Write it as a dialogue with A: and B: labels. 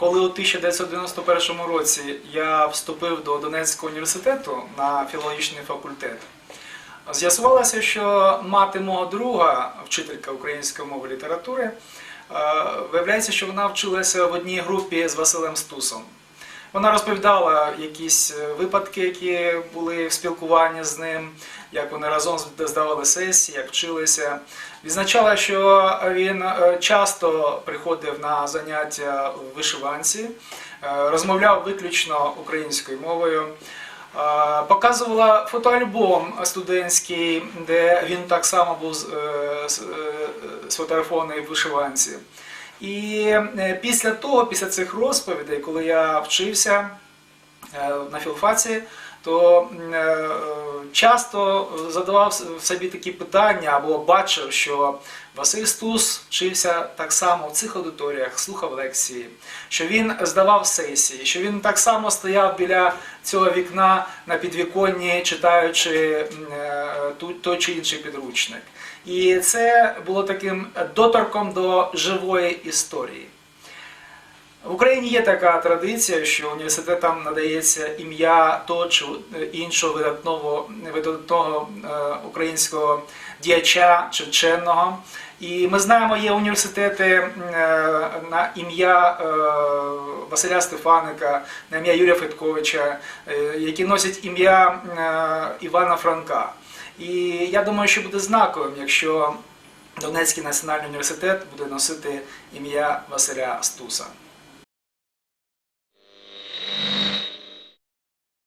A: коли у 1991 році я вступив до Донецького університету на філологічний факультет, з'ясувалося, що мати мого друга, вчителька української мови і літератури, е, виявляється, що вона вчилася в одній групі з Василем Стусом. Вона розповідала якісь е, випадки, які були в спілкуванні з ним, як вони разом здавали сесії, як вчилися. Відзначала, що він е, часто приходив на заняття в вишиванці, е, розмовляв виключно українською мовою. Показувала фотоальбом студентський, де він так само був з- сфотографований в вишиванці. І е, після того, після цих розповідей, коли я вчився е, на філфаці, то е, часто задавав собі такі питання або бачив, що Василь Стус вчився так само в цих аудиторіях, слухав лекції, що він здавав сесії, що він так само стояв біля цього вікна на підвіконні, читаючи е, той чи інший підручник. І це було таким доторком до живої історії. В Україні є така традиція, що університетам надається ім'я того чи іншого видатного, видатного е, українського діяча чи вченого. І ми знаємо, є університети е, на ім'я е, Василя Стефаника, на ім'я Юрія Федьковича, е, які носять ім'я Івана Франка. І я думаю, що буде знаковим, якщо Донецький національний університет буде носити ім'я Василя Стуса.